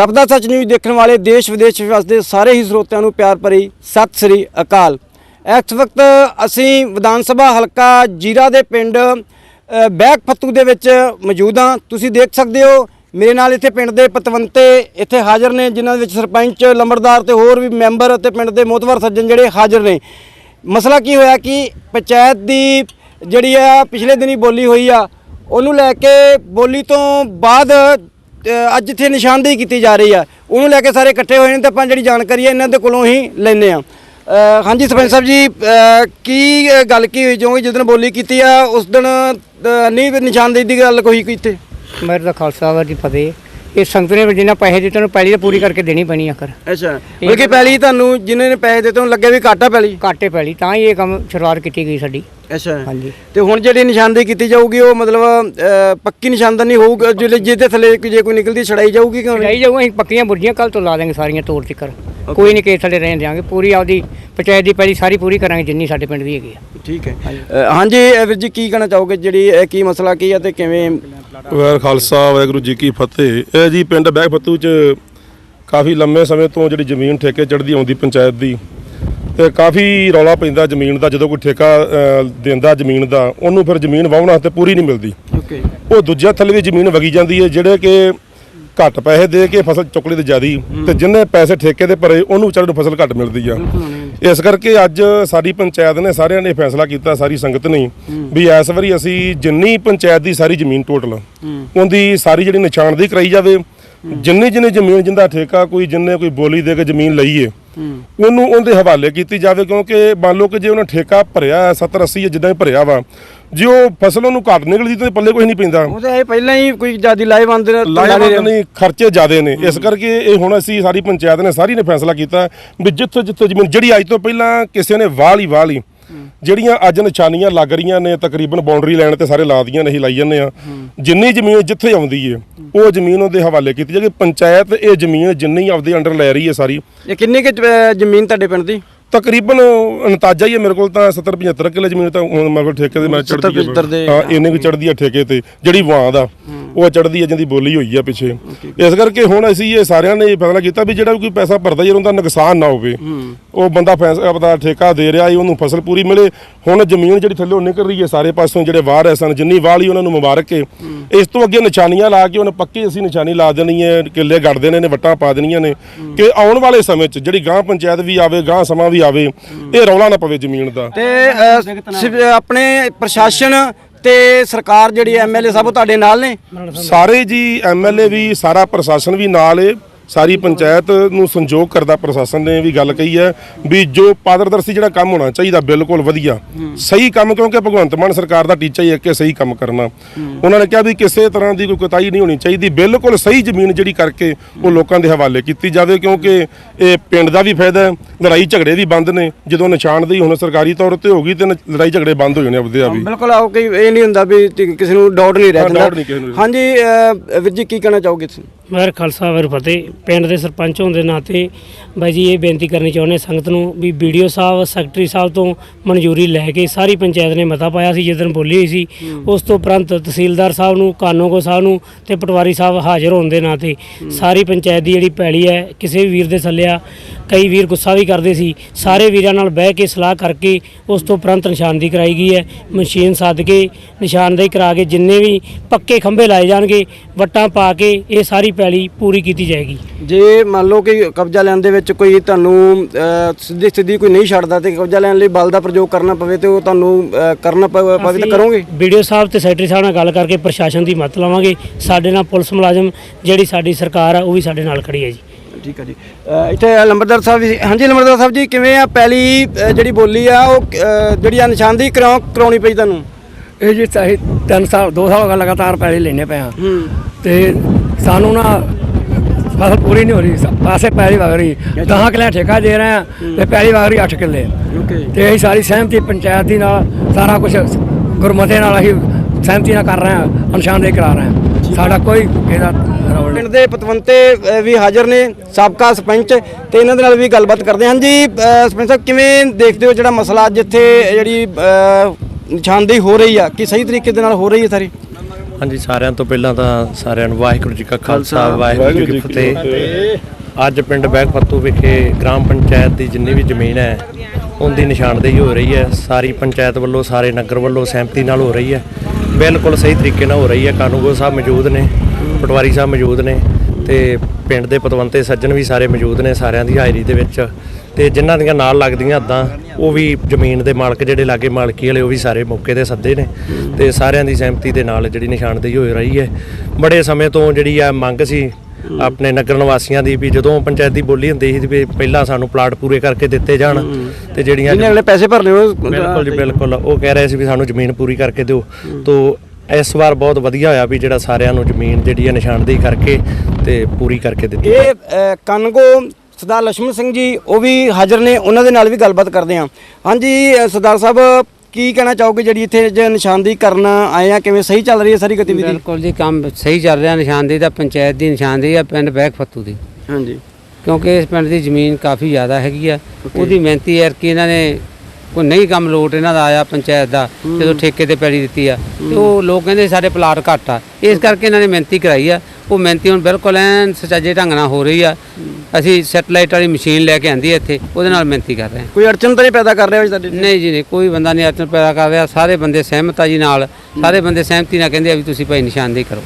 ਤਪਦਾ ਸੱਚ ਨਿਊਜ਼ ਦੇਖਣ ਵਾਲੇ ਦੇਸ਼ ਵਿਦੇਸ਼ ਵਿੱਚ ਸਾਰੇ ਹੀ ਸਰੋਤਿਆਂ ਨੂੰ ਪਿਆਰ ਭਰੀ ਸਤਿ ਸ੍ਰੀ ਅਕਾਲ। ਇਸ ਵਕਤ ਅਸੀਂ ਵਿਧਾਨ ਸਭਾ ਹਲਕਾ ਜੀਰਾ ਦੇ ਪਿੰਡ ਬੈਕ ਫੱਤੂ ਦੇ ਵਿੱਚ ਮੌਜੂਦ ਹਾਂ। ਤੁਸੀਂ ਦੇਖ ਸਕਦੇ ਹੋ, ਮੇਰੇ ਨਾਲ ਇੱਥੇ ਪਿੰਡ ਦੇ ਪਤਵੰਤੇ ਇੱਥੇ ਹਾਜ਼ਰ ਨੇ, ਜਿਨ੍ਹਾਂ ਦੇ ਵਿੱਚ ਸਰਪੰਚ, ਲੰਬੜਦਾਰ ਤੇ ਹੋਰ ਵੀ ਮੈਂਬਰ ਅਤੇ ਪਿੰਡ ਦੇ ਮੋਤਵਰ ਸੱਜਣ ਜਿਹੜੇ ਹਾਜ਼ਰ ਨੇ। ਮਸਲਾ ਕੀ ਹੋਇਆ ਕਿ ਪੰਚਾਇਤ ਦੀ ਜਿਹੜੀ ਆ, ਪਿਛਲੇ ਦਿਨੀ ਬੋਲੀ ਹੋਈ ਆ, ਉਹਨੂੰ ਲੈ ਕੇ ਬੋਲੀ ਤੋਂ ਬਾਅਦ ਅੱਜ ਇੱਥੇ ਨਿਸ਼ਾਨਦੇਹੀ ਕੀਤੀ ਜਾ ਰਹੀ ਆ। ਉਹਨੂੰ ਲੈ ਕੇ ਸਾਰੇ ਇਕੱਠੇ ਹੋਏ ਨੇ ਤੇ ਆਪਾਂ ਜਿਹੜੀ ਜਾਣਕਾਰੀ ਹੈ ਇਹਨਾਂ ਦੇ ਕੋਲੋਂ ਹੀ ਲੈਂਦੇ ਆ। ਹਾਂਜੀ ਸਰਪੰਚ ਸਾਹਿਬ ਜੀ ਅ, ਕੀ ਅ, ਗੱਲ ਕੀ ਹੋਈ? ਜੋ ਜਿਸ ਦਿਨ ਬੋਲੀ ਕੀਤੀ ਆ ਉਸ ਦਿਨ ਅ, ਨਹੀਂ ਨਿਸ਼ਾਨਦੇਹੀ ਦੀ ਗੱਲ ਕੋਈ ਕੀਤੀ? ਮੇਰੇ ਦਾ ਖਾਲਸਾ ਵਾਹਿਗੁਰੂ ਜੀ ਫਤਿਹ। ਇਹ ਸੰਗਤ ਨੇ ਜਿੰਨਾ ਪੈਸੇ ਦਿੱਤੇ ਉਹਨੂੰ ਪਹਿਲੀ ਤਾਂ ਪੂਰੀ ਕਰਕੇ ਦੇਣੀ ਪੈਣੀ ਆਖਰ ਅੱਛਾ। ਬਲਕਿ ਪਹਿਲੀ ਤੁਹਾਨੂੰ ਜਿਨ੍ਹਾਂ ਨੇ ਪੈਸੇ ਦਿੱਤੇ ਉਹਨੂੰ ਲੱਗਿਆ ਵੀ ਘਾਟਾ ਪੈਲੀ ਘਾਟੇ ਪੈਲੀ ਤਾਂ ਹੀ ਇਹ ਕੰਮ ਸ਼ੁਰੂਆਤ ਕੀਤੀ ਗਈ ਸਾਡੀ। ਅੱਛਾ। ਹਾਂਜੀ। ਤੇ ਹੁਣ ਜਿਹੜੀ ਨਿਸ਼ਾਨਦੇਹੀ ਕੀਤੀ ਜਾਊਗੀ ਉਹ ਮਤਲਬ ਪੱਕੀ ਨਿਸ਼ਾਨਦੇਹੀ ਹੋਊਗੀ ਜਿਹੜੇ ਜਿਹਦੇ ਥੱਲੇ ਜੇ ਕੋਈ ਨਿਕਲਦੀ ਛੜਾਈ ਜਾਊਗੀ ਕਿ ਲਈ ਜਾਊਗਾ ਅਸੀਂ ਪੱਕੀਆਂ ਬੁਰਜੀਆਂ ਕੱਲ ਤੋਂ ਲਾ ਦੇਂਗੇ ਸਾਰੀਆਂ ਤੋੜ ਤਿੱਕਰ ਕੋਈ ਨਹੀਂ ਕਿਸੇ ਥੱਲੇ ਰਹਿਣ ਦਿਆਂਗੇ ਪੂਰੀ ਆਪਦੀ ਪੰਚਾਇਤ ਦੀ ਪਹਿਲੀ ਸਾਰੀ ਪੂਰੀ ਕਰਾਂਗੇ ਜਿੰਨੀ ਸਾਡੇ ਪਿੰਡ ਦੀ ਹੈਗੀ ਆ। ਠੀਕ ਹੈ। ਅ, ਹਾਂਜੀ ਵੀਰ ਜੀ ਕੀ ਕਹਿਣਾ ਚਾਹੋਗੇ? ਜਿਹੜੀ ਇਹ ਕੀ ਮਸਲਾ ਕੀ ਹੈ ਤੇ ਕਿਵੇਂ ਵਾਹਿਗੁਰੂ ਖਾਲਸਾ ਵਾਹਿਗੁਰੂ ਜੀ ਕੀ ਫਤਿਹ। ਇਹ ਜੀ ਪਿੰਡ ਬੈਗ ਫੱਤੂ ਚ ਕਾਫੀ ਲੰਮੇ ਸਮੇਂ ਤੋਂ ਜਿਹੜੀ ਜ਼ਮੀਨ ਠੇਕੇ ਚੜਦੀ ਆਉਂਦੀ ਪੰਚਾਇਤ ਦੀ ਤੇ ਕਾਫੀ ਰੌਲਾ ਪੈਂਦਾ ਜ਼ਮੀਨ ਦਾ ਜਦੋਂ ਕੋਈ ਠੇਕਾ ਦਿੰਦਾ ਜ਼ਮੀਨ ਦਾ ਉਹਨੂੰ ਫਿਰ ਜ਼ਮੀਨ ਵਾਹੁਣ ਵਾਸਤੇ ਪੂਰੀ ਨਹੀਂ ਮਿਲਦੀ। ਓਕੇ ਉਹ ਦੂਜਿਆਂ ਥੱਲੇ ਵੀ ਜ਼ਮੀਨ ਵਗੀ ਜਾਂਦੀ ਹੈ ਜਿਹੜੇ ਕਿ ਘੱਟ ਪੈਸੇ ਦੇ ਕੇ ਫਸਲ ਚੁੱਕਲੀ ਤੇ ਜਿਆਦੀ ਤੇ ਜਿੰਨੇ ਪੈਸੇ ਠੇਕੇ ਦੇ ਭਰੇ ਉਹਨੂੰ ਵਿਚਾਰੇ ਨੂੰ ਫਸਲ ਘੱਟ ਮਿਲਦੀ ਆ। ਇਸ ਕਰਕੇ ਅੱਜ ਸਾਡੀ ਪੰਚਾਇਤ ਨੇ ਸਾਰਿਆਂ ਨੇ ਫੈਸਲਾ ਕੀਤਾ, ਸਾਰੀ ਸੰਗਤ ਨੇ ਵੀ ਇਸ ਵਾਰੀ ਅਸੀਂ ਜਿੰਨੀ ਪੰਚਾਇਤ ਦੀ ਸਾਰੀ ਜ਼ਮੀਨ ਟੋਟਲ ਉਹਦੀ ਸਾਰੀ ਜਿਹੜੀ ਨਿਸ਼ਾਨਦੇਹੀ ਕਰਾਈ ਜਾਵੇ, ਜਿੰਨੀ ਜਿੰਨੀ ਜ਼ਮੀਨ ਜਿੰਦਾ ਠੇਕਾ ਕੋਈ, ਜਿੰਨੇ ਕੋਈ ਬੋਲੀ ਦੇ ਕੇ ਜ਼ਮੀਨ ਲਈਏ, ਉਹਨੂੰ ਉਹਦੇ ਹਵਾਲੇ ਕੀਤੀ ਜਾਵੇ ਕਿਉਂਕਿ ਮੰਨ ਲਓ ਕਿ ਜੇ ਉਹਨੇ ਠੇਕਾ ਭਰਿਆ 70 80 ਜਿੱਦਾਂ ਹੀ ਭਰਿਆ ਵਾ ਜੇ ਉਹ ਫਸਲ ਉਹਨੂੰ ਘੱਟ ਨਿਕਲਦੀ ਤੇ ਪੱਲੇ ਕੁਝ ਨਹੀਂ ਪੈਂਦਾ। ਉਹ ਤਾਂ ਇਹ ਪਹਿਲਾਂ ਹੀ ਕੋਈ ਜਿਆਦੀ ਲਾਈਵ ਆਂਦੇ ਨੇ ਨਹੀਂ ਖਰਚੇ ਜ਼ਿਆਦੇ ਨੇ। ਇਸ ਕਰਕੇ ਇਹ ਹੁਣ ਅਸੀਂ ਸਾਰੀ ਪੰਚਾਇਤ ਨੇ ਸਾਰੀ ਨੇ ਫੈਸਲਾ ਕੀਤਾ ਵੀ ਜਿੱਥੇ ਜਿੱਥੇ ਜ਼ਮੀਨ ਜਿਹੜੀ ਅੱਜ ਤੋਂ ਪਹਿਲਾਂ ਕਿਸੇ ਨੇ ਵਾਹ ਲਈ ਵਾਹ ਲਈ ਜਿਹੜੀਆਂ ਅੱਜ ਨਿਸ਼ਾਨੀਆਂ ਲੱਗ ਰਹੀਆਂ ਨੇ ਤਕਰੀਬਨ ਬਾਉਂਡਰੀ ਲਾਈਨ ਤੇ ਸਾਰੇ ਲਾ ਦੀਆਂ ਨੇ ਅਸੀਂ ਲਾਈ ਜੰਨੇ ਆ। ਜਿੰਨੀ ਜ਼ਮੀਨ ਜਿੱਥੇ ਆਉਂਦੀ ਏ ਉਹ ਜ਼ਮੀਨ ਉਹਦੇ ਹਵਾਲੇ ਕੀਤੀ ਜਾਏਗੀ। ਪੰਚਾਇਤ ਇਹ ਜ਼ਮੀਨ ਜਿੰਨੀ ਆਪਦੇ ਅੰਡਰ ਲੈ ਰਹੀ ਹੈ ਸਾਰੀ। ਇਹ ਕਿੰਨੀ ਕਿ ਜ਼ਮੀਨ ਤੁਹਾਡੇ ਪਿੰਡ ਦੀ? ਤਕਰੀਬਨ ਅੰਤਾਜਾ ਹੀ ਹੈ ਮੇਰੇ ਕੋਲ ਤਾਂ 70 75 ਕਿੱਲੇ ਜ਼ਮੀਨ ਤਾਂ ਮੇਰੇ ਕੋਲ ਠੇਕੇ ਦੇ ਮੈਂ 70 ਚੜਦੀ 75 ਦੇ ਹਾਂ ਇੰਨੇ ਕੁ ਚੜਦੀ ਆ ਠੇਕੇ ਤੇ ਜਿਹੜੀ ਵਾਂ ਦਾ। ਉਹ ਚੜਦੀ ਆ ਜਿਹਦੀ ਬੋਲੀ ਹੋਈ ਆ ਪਿੱਛੇ। ਇਸ ਕਰਕੇ ਹੁਣ ਅਸੀਂ ਇਹ ਸਾਰਿਆਂ ਨੇ ਫੈਸਲਾ ਕੀਤਾ ਵੀ ਜਿਹੜਾ ਵੀ ਕੋਈ ਪੈਸਾ ਭਰਦਾ ਜੇ ਉਹਦਾ ਨੁਕਸਾਨ ਨਾ ਹੋਵੇ। ਉਹ ਬੰਦਾ ਫੈਸਲਾ ਆਪਦਾ ਠੇਕਾ ਦੇ ਰਿਹਾ ਏ ਉਹਨੂੰ ਫਸਲ ਪੂਰੀ ਮਿਲੇ। ਹੁਣ ਜ਼ਮੀਨ ਜਿਹੜੀ ਥੱਲੇ ਨਿਕਲ ਰਹੀ ਹੈ, ਸਾਰੇ ਪਾਸੋਂ ਜਿਹੜੇ ਵਾਹ ਰਹੇ ਸਨ ਜਿੰਨੀ ਵਾਹ ਉਹਨਾਂ ਨੂੰ ਮੁਬਾਰਕ ਏ ਇਸ ਤੋਂ ਅੱਗੇ ਨਿਸ਼ਾਨੀਆਂ ਲਾ ਕੇ ਉਹਨੇ ਪੱਕੇ ਅਸੀਂ ਨਿਸ਼ਾਨੀ ਲਾ ਦੇਣੀ ਹੈ, ਕਿੱਲੇ ਗੜ ਦੇਣੇ ਨੇ, ਵੱਟਾਂ ਪਾ ਦੇਣੀਆਂ ਨੇ। ਕਿ ਆਉਣ ਵਾਲੇ ਸਮੇਂ 'ਚ ਜਿਹੜੀ ਗਾਂ ਪੰਚਾਇਤ ਵੀ ਆਵੇ ਗਾਂ ਸਮਾਂ ਵੀ ਆਵੇ, ਇਹ ਰੌਲਾ ਨਾ ਪਵੇ ਜ਼ਮੀਨ ਦਾ। ਤੇ ਆਪਣੇ ਪ੍ਰਸ਼ਾਸਨ ਤੇ ਸਰਕਾਰ ਜਿਹੜੀ ਐਮਐਲਏ ਸਾਹਿਬ ਉਹ ਤੁਹਾਡੇ ਨਾਲ ਨੇ? ਸਾਰੇ ਜੀ ਐਮਐਲਏ ਵੀ, ਸਾਰਾ ਪ੍ਰਸ਼ਾਸਨ ਵੀ ਨਾਲ ਏ। ਸਾਰੀ ਪੰਚਾਇਤ ਨੂੰ ਸੰਯੋਗ ਕਰਦਾ ਪ੍ਰਸ਼ਾਸਨ ਨੇ ਵੀ ਗੱਲ ਕਹੀ ਹੈ ਵੀ ਜੋ ਪਾਰਦਰਸ਼ੀ ਜਿਹੜਾ ਕੰਮ ਹੋਣਾ ਚਾਹੀਦਾ ਬਿਲਕੁਲ ਵਧੀਆ ਸਹੀ ਕੰਮ ਕਿਉਂਕਿ ਭਗਵੰਤ ਮਾਨ ਸਰਕਾਰ ਦਾ ਟੀਚਾ ਹੀ ਹੈ ਕਿ ਸਹੀ ਕੰਮ ਕਰਨਾ। ਉਹਨਾਂ ਨੇ ਕਿਹਾ ਵੀ ਕਿਸੇ ਤਰ੍ਹਾਂ ਦੀ ਕੋਈ ਕੁਤਾਹੀ ਨਹੀਂ ਹੋਣੀ ਚਾਹੀਦੀ ਬਿਲਕੁਲ ਸਹੀ ਜ਼ਮੀਨ ਜਿਹੜੀ ਕਰਕੇ ਉਹ ਲੋਕਾਂ ਦੇ ਹਵਾਲੇ ਕੀਤੀ ਜਾਵੇ ਕਿਉਂਕਿ ਇਹ ਪਿੰਡ ਦਾ ਵੀ ਫਾਇਦਾ ਹੈ ਲੜਾਈ ਝਗੜੇ ਵੀ ਬੰਦ ਨੇ ਜਦੋਂ ਨਿਸ਼ਾਨਦੇਹੀ ਹੁਣ ਸਰਕਾਰੀ ਤੌਰ ਤੇ ਹੋ ਗਈ ਤੇ ਲੜਾਈ ਝਗੜੇ ਬੰਦ ਹੋ ਜਾਣੇ ਆਪਦੇ ਆਪ ਹੀ। ਬਿਲਕੁਲ ਆਓ ਕਿ ਇਹ ਨਹੀਂ ਹੁੰਦਾ ਵੀ ਕਿਸੇ ਨੂੰ ਡਾਊਟ ਨਹੀਂ ਰਹਿ ਜਾਂਦਾ। ਹਾਂਜੀ ਵੀਰ ਜੀ ਕੀ ਕਹਿਣਾ ਚਾਹੋਗੇ ਤੁਸੀਂ? ਵਾਹਿਗੁਰੂ ਖਾਲਸਾ ਵਾਹਿਗੁਰੂ ਫਤਿਹ। ਪਿੰਡ ਦੇ ਸਰਪੰਚ ਹੋਣ ਦੇ ਨਾਤੇ ਬਾਈ ਜੀ ਇਹ ਬੇਨਤੀ ਕਰਨੀ ਚਾਹੁੰਦੇ ਸੰਗਤ ਨੂੰ ਵੀ ਵੀਡੀਓ ਸਾਹਿਬ ਸੈਕਟਰੀ ਸਾਹਿਬ ਤੋਂ ਮਨਜ਼ੂਰੀ ਲੈ ਕੇ ਸਾਰੀ ਪੰਚਾਇਤ ਨੇ ਮਤਾ ਪਾਇਆ ਸੀ ਜਿਸ ਦਿਨ ਬੋਲੀ ਹੋਈ ਸੀ। ਉਸ ਤੋਂ ਉਪਰੰਤ ਤਹਿਸੀਲਦਾਰ ਸਾਹਿਬ ਨੂੰ ਕਾਨੂੰਗੋ ਸਾਹਿਬ ਨੂੰ ਤੇ ਪਟਵਾਰੀ ਸਾਹਿਬ ਹਾਜ਼ਰ ਹੋਣ ਦੇ ਨਾਤੇ ਸਾਰੀ ਪੰਚਾਇਤ ਦੀ ਜਿਹੜੀ ਪੈਲੀ ਹੈ ਕਿਸੇ ਵੀ ਵੀਰ ਦੇ ਥੱਲਿਆ ਕਈ ਵੀਰ ਗੁੱਸਾ ਵੀ ਕਰਦੇ ਸੀ। ਸਾਰੇ ਵੀਰਾਂ ਨਾਲ ਬਹਿ ਕੇ ਸਲਾਹ ਕਰਕੇ ਉਸ ਤੋਂ ਉਪਰੰਤ ਨਿਸ਼ਾਨਦੇਹੀ ਕਰਾਈ ਗਈ ਹੈ। ਮਸ਼ੀਨ ਸੱਦ ਕੇ ਨਿਸ਼ਾਨਦੇਹੀ ਕਰਾ ਕੇ ਜਿੰਨੇ ਵੀ ਪੱਕੇ ਖੰਭੇ ਲਾਏ ਜਾਣਗੇ ਵੱਟਾਂ ਪਾ ਕੇ ਇਹ ਸਾਰੀ ਪੈਲੀ ਪੂਰੀ ਕੀਤੀ ਜਾਏਗੀ। ਜੇ ਮੰਨ ਲਓ ਕਿ ਕਬਜ਼ਾ ਲੈਣ ਦੇ ਵਿੱਚ ਕੋਈ ਤੁਹਾਨੂੰ ਸਿੱਧੀ ਸਿੱਧੀ ਕੋਈ ਨਹੀਂ ਛੱਡਦਾ ਤੇ ਕਬਜ਼ਾ ਲੈਣ ਲਈ ਬਲ ਦਾ ਪ੍ਰਯੋਗ ਕਰਨਾ ਪਵੇ ਤੇ ਉਹ ਤੁਹਾਨੂੰ ਕਰਨਾ ਪਵੇ ਤਾਂ ਕਰੋਗੇ? ਵੀਡੀਓ ਸਾਹਿਬ ਤੇ ਸੈਕਟਰੀ ਸਾਹਿਬ ਨਾਲ ਗੱਲ ਕਰਕੇ ਪ੍ਰਸ਼ਾਸਨ ਦੀ ਮਦਦ ਲਵਾਂਗੇ। ਸਾਡੇ ਨਾਲ ਪੁਲਿਸ ਮੁਲਾਜ਼ਮ ਜਿਹੜੀ ਸਾਡੀ ਸਰਕਾਰ ਆ ਉਹ ਵੀ ਸਾਡੇ ਨਾਲ ਖੜੀ ਹੈ ਜੀ। ਠੀਕ ਹੈ ਜੀ। ਇੱਥੇ ਲੰਬਰਦਾਰ ਸਾਹਿਬ ਵੀ ਹਾਂਜੀ ਲੰਬਰਦਾਰ ਸਾਹਿਬ ਜੀ ਕਿਵੇਂ ਆ ਪਹਿਲੀ ਜਿਹੜੀ ਬੋਲੀ ਆ ਉਹ ਜਿਹੜੀ ਆ ਨਿਸ਼ਾਨਦੇਹੀ ਕਰਾਉ ਕਰਾਉਣੀ ਪਈ ਤੁਹਾਨੂੰ? ਇਹ ਜੀ ਚਾਹੇ 3 ਸਾਲ 2 ਸਾਲ ਲਗਾਤਾਰ ਪੈਸੇ ਲੈਣੇ ਪਏ ਆ। ਹੂੰ। ਤੇ ਸਾਨੂੰ ਨਾ ਫਸਲ ਪੂਰੀ ਨਹੀਂ ਹੋ ਰਹੀ ਸ- ਪਾਸੇ ਪੈਲੀ ਵਗ ਰਹੀ। 10 ਕਿੱਲੇ ਠੇਕਾ ਦੇ ਰਹੇ ਆ ਤੇ ਪੈਲੀ ਵਗ ਰਹੀ 8 ਕਿੱਲੇ। ਓਕੇ। ਤੇ ਇਹ ਸਾਰੀ ਸਹਿਮਤੀ ਪੰਚਾਇਤ ਦੀ ਨਾਲ ਸਾਰਾ ਕੁਝ ਗੁਰਮਤੇ ਨਾਲ ਅਸੀਂ ਸਹਿਮਤੀ ਨਾਲ ਕਰ ਰਹੇ ਆ ਨਿਸ਼ਾਨਦੇਹੀ ਕਰਾ ਰਹੇ ਆ। ਸਾਡਾ ਕੋਈ ਇਹਦਾ ਰੌਲ ਨਹੀਂ। ਪਿੰਡ ਦੇ ਪਤਵੰਤੇ ਅ, ਵੀ ਹਾਜ਼ਰ ਨੇ ਸਾਬਕਾ ਸਰਪੰਚ ਤੇ ਇਹਨਾਂ ਦੇ ਨਾਲ ਵੀ ਗੱਲਬਾਤ ਕਰਦੇ ਹਾਂ। ਜੀ ਅ, ਸਰਪੰਚ ਸਾਹਿਬ ਕਿਵੇਂ ਦੇਖਦੇ ਹੋ ਜਿਹੜਾ ਮਸਲਾ ਅੱਜ ਇੱਥੇ ਜਿਹੜੀ ਅ, ਨਿਸ਼ਾਨਦੇਹੀ ਹੋ ਰਹੀ ਆ? ਕਿ ਸਹੀ ਤਰੀਕੇ ਦੇ ਨਾਲ ਹੋ ਰਹੀ ਹੈ ਸਾਰੀ? ਹਾਂਜੀ ਸਾਰਿਆਂ ਤੋਂ ਪਹਿਲਾਂ ਤਾਂ ਸਾਰਿਆਂ ਨੂੰ ਵਾਹਿਗੁਰੂ ਜੀ ਕਾ ਖਾਲਸਾ ਵਾਹਿਗੁਰੂ ਜੀ ਕੀ ਫਤਿਹ। ਅੱਜ ਪਿੰਡ ਬੈਗਪੱਤੂ ਵਿਖੇ ਗ੍ਰਾਮ ਪੰਚਾਇਤ ਦੀ ਜਿੰਨੀ ਵੀ ਜ਼ਮੀਨ ਹੈ ਉਹਦੀ ਨਿਸ਼ਾਨਦੇਹੀ ਹੋ ਰਹੀ ਹੈ। ਸਾਰੀ ਪੰਚਾਇਤ ਵੱਲੋਂ ਸਾਰੇ ਨਗਰ ਵੱਲੋਂ ਸਹਿਮਤੀ ਨਾਲ ਹੋ ਰਹੀ ਹੈ। ਬਿਲਕੁਲ ਸਹੀ ਤਰੀਕੇ ਨਾਲ ਹੋ ਰਹੀ ਹੈ। ਕਾਨੂੰਗੋ ਸਾਹਿਬ ਮੌਜੂਦ ਨੇ ਪਟਵਾਰੀ ਸਾਹਿਬ ਮੌਜੂਦ ਨੇ ਤੇ ਪਿੰਡ ਦੇ ਪਤਵੰਤੇ ਸੱਜਣ ਵੀ ਸਾਰੇ ਮੌਜੂਦ ਨੇ ਸਾਰਿਆਂ ਦੀ ਹਾਜ਼ਰੀ ਦੇ ਵਿੱਚ। ਤੇ ਜਿਨ੍ਹਾਂ ਦੀਆਂ ਨਾਲ ਲੱਗਦੀਆਂ ਹੱਦਾਂ ਉਹ ਵੀ ਜ਼ਮੀਨ ਦੇ ਮਾਲਕ ਜਿਹੜੇ ਲਾਗੇ ਮਾਲਕੀ ਵਾਲੇ ਉਹ ਵੀ ਸਾਰੇ ਮੌਕੇ ਤੇ ਸੱਦੇ ਨੇ ਤੇ ਸਾਰਿਆਂ ਦੀ ਸਹਿਮਤੀ ਦੇ ਨਾਲ ਜਿਹੜੀ ਨਿਸ਼ਾਨਦੇਹੀ ਹੋ ਰਹੀ ਹੈ। ਬੜੇ ਸਮੇਂ ਤੋਂ ਜਿਹੜੀ ਆ ਮੰਗ ਸੀ ਆਪਣੇ ਨਗਰ ਨਿਵਾਸੀਆਂ ਦੀ ਵੀ ਜਦੋਂ ਪੰਚਾਇਤ ਦੀ ਬੋਲੀ ਹੁੰਦੀ ਸੀ ਵੀ ਪਹਿਲਾਂ ਸਾਨੂੰ ਪਲਾਟ ਪੂਰੇ ਕਰਕੇ ਦਿੱਤੇ ਜਾਣ ਤੇ ਜਿਹੜੀਆਂ ਜਿਹਨੇ ਅਗਲੇ ਪੈਸੇ ਭਰਨੇ ਉਹ ਬਿਲਕੁਲ ਜੀ ਬਿਲਕੁਲ। ਉਹ ਕਹਿ ਰਹੇ ਸੀ ਵੀ ਸਾਨੂੰ ਜ਼ਮੀਨ ਪੂਰੀ ਕਰਕੇ ਦਿਓ। ਤੋ ਇਸ ਵਾਰ ਬਹੁਤ ਵਧੀਆ ਹੋਇਆ ਵੀ ਜਿਹੜਾ ਸਾਰਿਆਂ ਨੂੰ ਜ਼ਮੀਨ ਜਿਹੜੀ ਹੈ ਨਿਸ਼ਾਨਦੇਹੀ ਕਰਕੇ ਤੇ ਪੂਰੀ ਕਰਕੇ ਦਿੱਤੀ। ਇਹ ਕਨਗੋ ਸਰਦਾਰ ਲక్ష్ਮਣ ਸਿੰਘ ਜੀ ਉਹ ਵੀ ਹਾਜ਼ਰ ਨੇ ਉਹਨਾਂ ਦੇ ਨਾਲ ਵੀ ਗੱਲਬਾਤ ਕਰਦੇ ਹਾਂ। ਹਾਂਜੀ ਸਰਦਾਰ ਸਾਹਿਬ ਕੀ ਕਹਿਣਾ ਚਾਹੋਗੇ ਜਿਹੜੀ ਇੱਥੇ ਜੇ ਨਿਸ਼ਾਨਦੇਹੀ ਕਰਨ ਆਏ ਆ? ਕਿਵੇਂ ਸਹੀ ਚੱਲ ਰਹੀ ਹੈ ਸਾਰੀ ਗਤੀਵਿਧੀ? ਬਿਲਕੁਲ ਜੀ ਕੰਮ ਸਹੀ ਚੱਲ ਰਿਹਾ ਨਿਸ਼ਾਨਦੇਹੀ ਦਾ ਪੰਚਾਇਤ ਦੀ ਨਿਸ਼ਾਨਦੇਹੀ ਆ ਪਿੰਡ ਬੈਗ ਫੱਤੂ ਦੀ। ਹਾਂਜੀ। ਕਿਉਂਕਿ ਇਸ ਪਿੰਡ ਦੀ ਜ਼ਮੀਨ ਕਾਫੀ ਜ਼ਿਆਦਾ ਹੈਗੀ ਆ। ਉਹਦੀ ਮਿਹਨਤੀ ਹੈ ਕਿ ਇਹਨਾਂ ਨੇ ਕੋਈ ਨਹੀਂ ਕੰਮ ਲੋਟ ਇਹਨਾਂ ਦਾ ਆਇਆ ਪੰਚਾਇਤ ਦਾ ਜਦੋਂ ਠੇਕੇ ਤੇ ਪੈੜੀ ਦਿੱਤੀ ਆ। ਤੇ ਉਹ ਲੋਕ ਕਹਿੰਦੇ ਸਾਡੇ ਪਲਾਟ ਘੱਟ ਆ। ਇਸ ਕਰਕੇ ਇਹਨਾਂ ਨੇ ਮਿਹਨਤੀ ਕਰਾਈ ਆ। ਉਹ ਮਿਹਨਤੀ ਹੁਣ ਬਿਲਕੁਲ ਐਨ ਸੁਚੱਜੇ ਢੰਗ ਨਾਲ ਹੋ ਰਹੀ ਆ। ਅਸੀਂ ਸੈਟਲਾਈਟ ਵਾਲੀ ਮਸ਼ੀਨ ਲੈ ਕੇ ਆਂਦੀ ਇੱਥੇ ਉਹਦੇ ਨਾਲ ਮਿਹਨਤੀ ਕਰ ਰਹੇ ਹਾਂ ਕੋਈ ਅੜਚਨ ਤਾਂ ਨਹੀਂ ਪੈਦਾ ਕਰ ਰਿਹਾ ਜੀ ਤੁਹਾਡੇ ਨਹੀਂ ਜੀ ਨਹੀਂ ਕੋਈ ਬੰਦਾ ਨਹੀਂ ਅੜਚਨ ਪੈਦਾ ਕਰ ਰਿਹਾ। ਸਾਰੇ ਬੰਦੇ ਸਹਿਮਤ ਆ ਜੀ ਨਾਲ। ਸਾਰੇ ਬੰਦੇ ਸਹਿਮਤੀ ਨਾਲ ਕਹਿੰਦੇ ਆ ਵੀ ਤੁਸੀਂ ਭਾਈ ਨਿਸ਼ਾਨਦੇਹੀ ਕਰੋ।